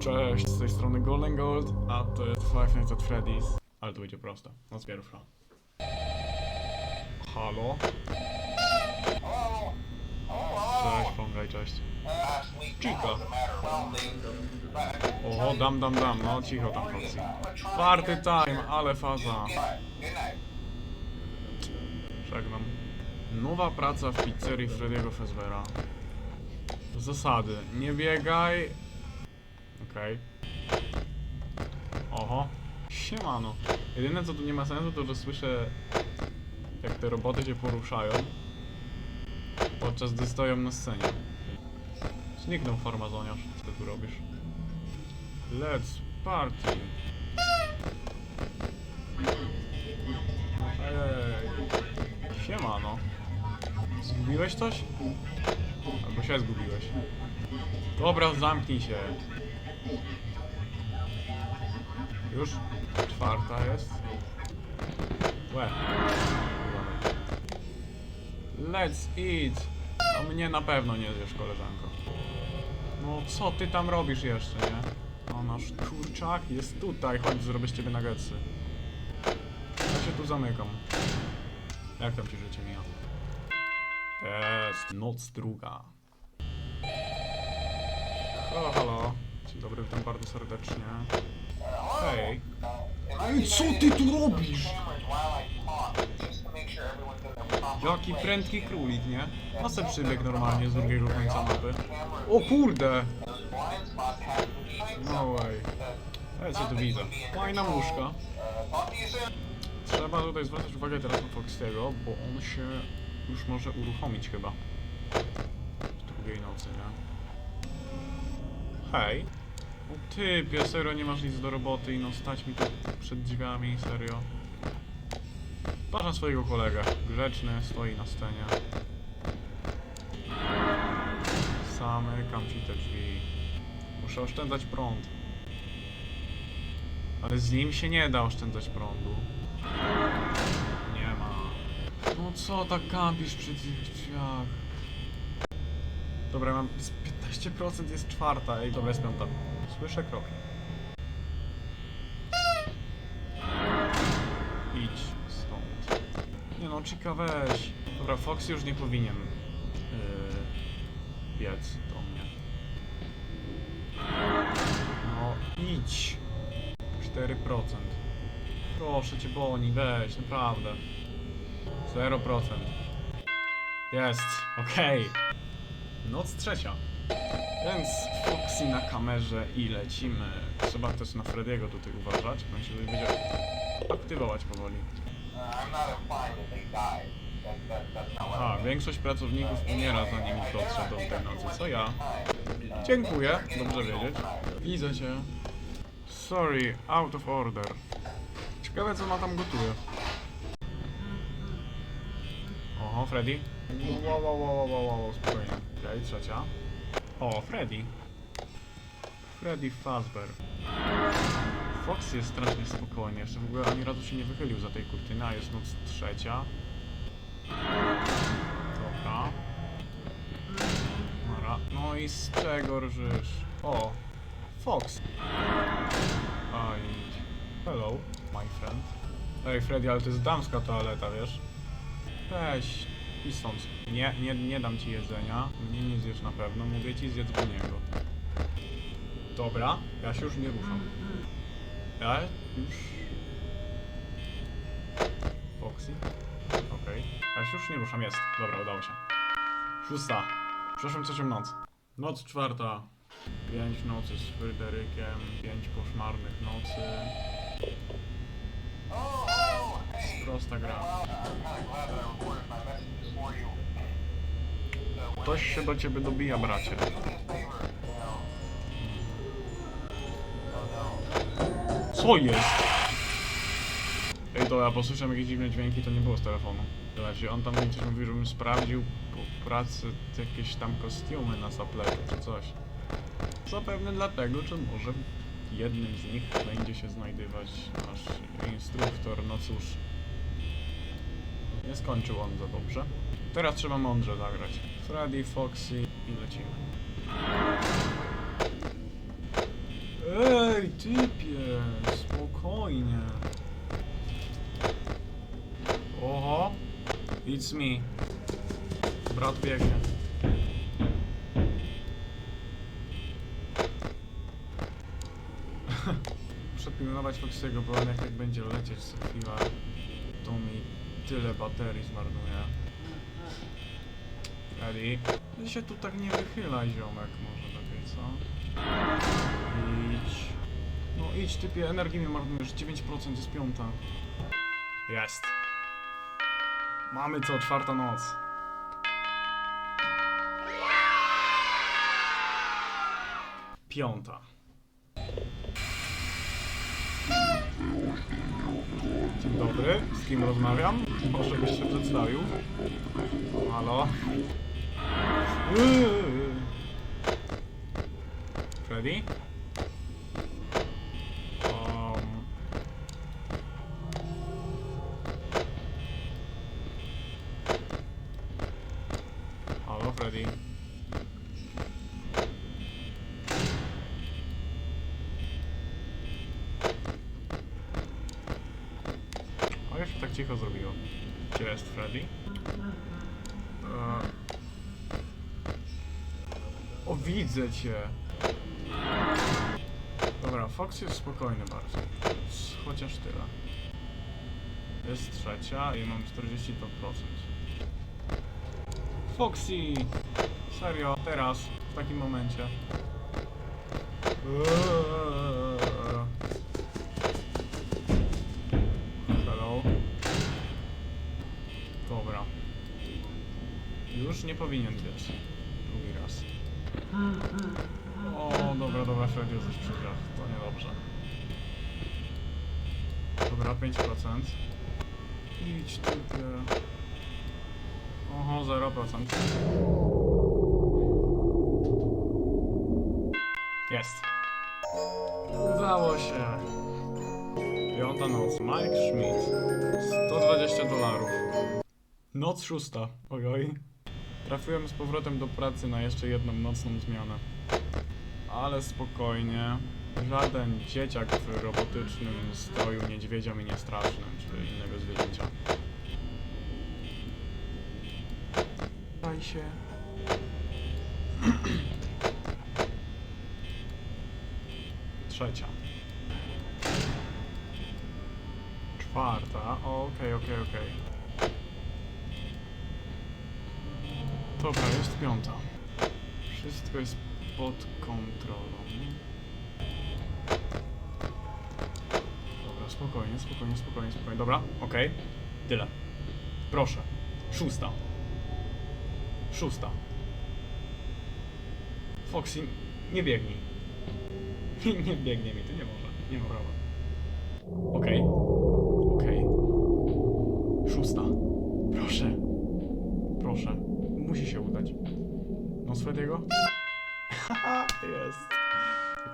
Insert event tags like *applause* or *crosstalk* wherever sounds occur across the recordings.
Cześć, z tej strony Golden Gold, a to jest Five Nights at Freddy's. Ale to będzie proste. Noc pierwsza. Halo? Cześć, Pongaj, cześć. Chica. O, dam, dam, dam, no cicho tam, Foxy. Party time, ale faza. Żegnam. Nowa praca w pizzerii Freddy'ego Fazbera. Zasady. Nie biegaj. Okej. Oho. Siemano. Jedyne co tu nie ma sensu to, że słyszę jak te roboty się poruszają podczas gdy stoją na scenie. Zniknął farmazoniarz. Co ty tu robisz? Let's party. Ej. Siemano. Zgubiłeś coś? Albo się zgubiłeś. Dobra, zamknij się. Już? Czwarta jest? Łe. Let's eat. No mnie na pewno nie zjesz, koleżanko. No co ty tam robisz jeszcze, nie? No nasz kurczak jest tutaj. Chodź, zrobię z ciebie nuggetsy. Ja się tu zamykam. Jak tam ci życie mija? Jest noc druga. Halo, halo. Dzień dobry, witam bardzo serdecznie. Hej. Ej, co ty tu robisz? Jaki prędki królik, nie? No se przybieg normalnie z drugiego końca mapy. O kurde! No way. Ej, co tu widzę? Fajna łóżka. Trzeba tutaj zwracać uwagę teraz na Foxiego, bo on się już może uruchomić chyba. W drugiej nocy, nie? Hej. O typie, serio nie masz nic do roboty i no stać mi tu przed drzwiami, serio. Patrz na swojego kolegę. Grzeczny, stoi na scenie. Zamykam ci te drzwi. Muszę oszczędzać prąd. Ale z nim się nie da oszczędzać prądu. Nie ma. No co tak kampisz przy drzwiach? Dobra, mam z 15% jest czwarta, ej, dobra, jest piąta. Słyszę kroki. Idź stąd. Nie no, Chica weź. Dobra, Fox już nie powinien yy, biec do mnie. No, idź. 4%. Proszę cię, Boni, weź, naprawdę. 0%. Jest, okej. Noc trzecia. Więc Foxy na kamerze i lecimy. Trzeba też na Frediego tutaj uważać, on się będzie aktywować powoli. A, większość pracowników umiera zanim dotrze do tej nocy, co ja. Dziękuję, dobrze wiedzieć. Widzę cię. Sorry, out of order. Ciekawe co ona tam gotuje. Oho, Freddy. Wow, wow, wow, wow, wow, wow, spokojnie. Okej, trzecia. O, Freddy. Freddy Fazbear. Fox jest strasznie spokojny, jeszcze w ogóle ani razu się nie wychylił za tej kurtyny, a jest noc trzecia. Dobra. Mara. No i z czego rżysz? O, Fox. Oj. Hello, my friend. Ej, Freddy, ale to jest damska toaleta, wiesz? Weź, i stąd. Nie, nie, nie dam ci jedzenia. Mnie nie zjesz na pewno. Mówię ci, zjedz do niego. Dobra, ja się już nie ruszam. Ja już... Foxy? Okej. Ja się już nie ruszam, jest. Dobra, udało się. Szósta. Przeszłem trzecią noc. Noc czwarta. Pięć nocy z Fryderykiem, pięć koszmarnych nocy. Prosta gra. Ktoś się do ciebie dobija, bracie. Co jest? Ej, ja posłyszałem jakieś dziwne dźwięki, to nie było z telefonu. Zobaczcie, on tam mi coś mówił, żebym sprawdził po pracy jakieś tam kostiumy na zapleczu czy coś. Zapewne dlatego, że może jednym z nich będzie się znajdywać nasz instruktor, no cóż. Nie skończył on za dobrze. Teraz trzeba mądrze zagrać. Freddy, Foxy i lecimy. Ej, typie, spokojnie. Oho, it's me. Brat biegnie. *laughs* Muszę pilnować Foxy'ego, bo on jak tak będzie lecieć co chwilę, to mi tyle baterii zmarnuje. Ready? Ty się tu tak nie wychylaj, ziomek, może lepiej, co? Idź. No idź, typie, energii mi marnujesz, 9% jest piąta. Jest. Mamy co, czwarta noc. Piąta. Dzień dobry, z kim rozmawiam? Proszę byś się przedstawił. Halo? Eee. Freddy? Tak cicho zrobiło. Gdzie jest Freddy? O, widzę cię. Dobra, Fox jest spokojny bardzo. Chociaż tyle. Jest trzecia i mam 42%. Foxy! Serio, teraz, w takim momencie. Eee. Już nie powinien być. Drugi raz. O, dobra, dobra, Freddy coś przegrał. To niedobrze. Dobra, 5%. Idź typie. Oho, 0%. Jest. Udało się. Piąta noc. Mike Schmidt. 120 dolarów. Noc szósta. Ojoj. Trafiłem z powrotem do pracy na jeszcze jedną nocną zmianę. Ale spokojnie. Żaden dzieciak w robotycznym stroju niedźwiedzia mi nie strasznym, czy innego zwierzęcia. Daj się. Trzecia. Czwarta. Okej, okej, okej. Dobra, jest piąta. Wszystko jest pod kontrolą. Dobra, spokojnie, spokojnie, spokojnie, spokojnie. Dobra, okej. Tyle. Proszę. Szósta. Szósta. Foxy, nie biegnij. *laughs* Nie, nie biegnie mi, to nie może. Nie ma prawa. Okej. Okej.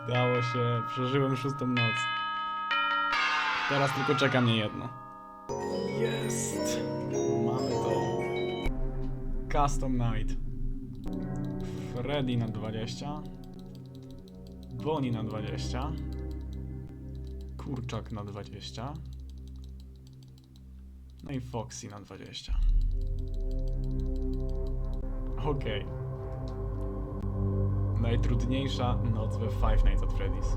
Udało się. Przeżyłem szóstą noc. Teraz tylko czeka mnie jedno. Jest. Mamy to. Custom Night. Freddy na 20. Bonnie na 20. Kurczak na 20. No i Foxy na 20. Okej. Najtrudniejsza noc we Five Nights at Freddy's.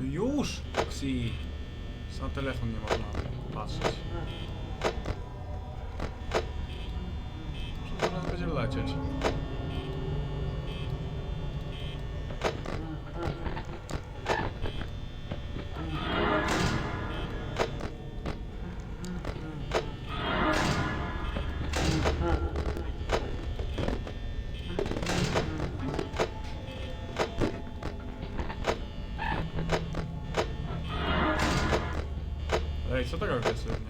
Już! Foxy! Na telefon nie można patrzeć. Może zaraz będzie lecieć. Ej, co tak agresywnie? Spokojnie.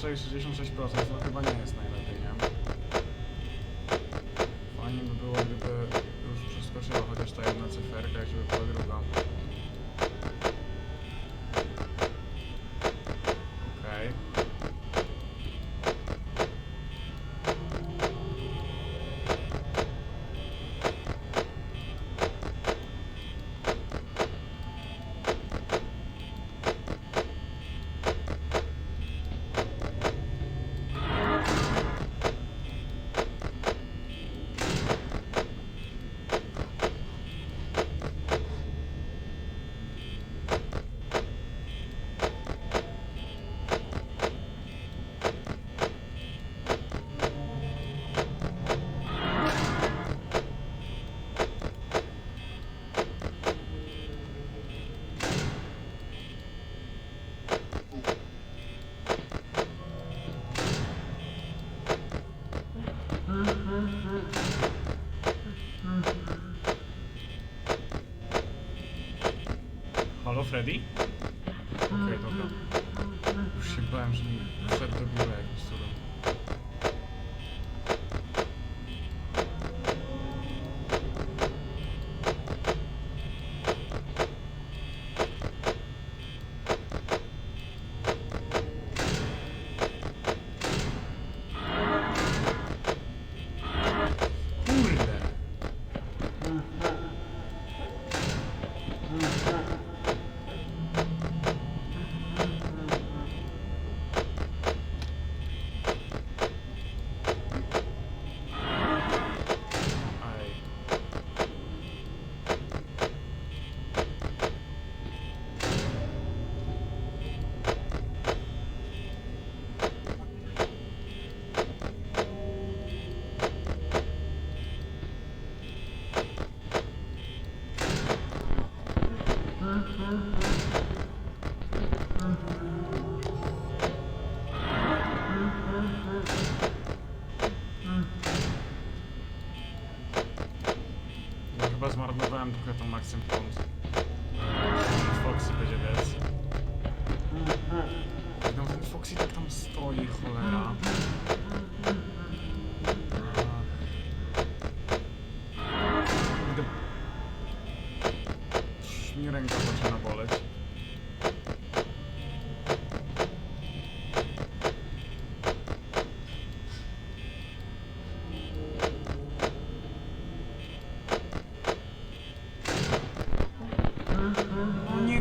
66% to chyba nie jest najlepiej, nie? Fajnie by było, gdyby już przeskoczyła chociaż ta jedna cyferka, żeby była druga. Halo Freddy? Okej, dobra. Już się bałem, że mi wszedł do biura jakimś cudem. Chyba zmarnowałem trochę tą Maxim Front. Foxy będzie wiec. No ten Foxy tak tam stoi, cholera.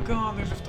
No nie gadaj,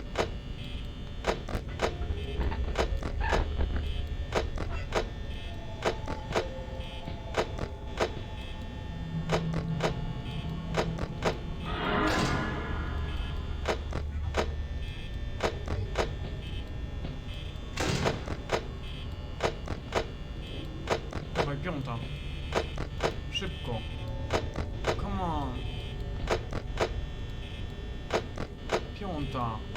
Piąta.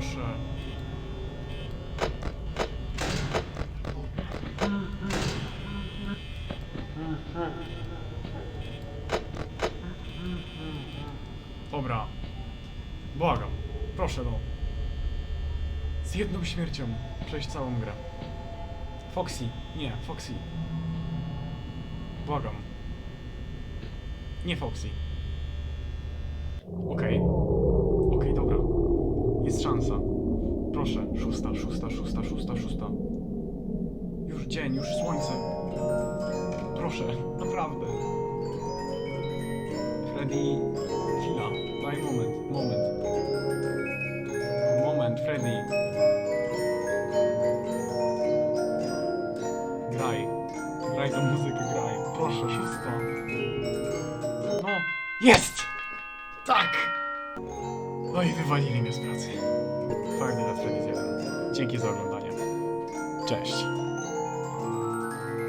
Proszę. Dobra. Błagam. Proszę no. Z jedną śmiercią przejść całą grę. Foxy. Nie, Foxy. Błagam. Nie Foxy. Okej. Okej, dobra. Jest szansa. Proszę, szósta, szósta, szósta, szósta. Już dzień, już słońce. Proszę, naprawdę. Freddy, chwila, daj moment, moment. Moment, Freddy. Graj. Graj tą muzykę, graj. Proszę, szósta. No, jest!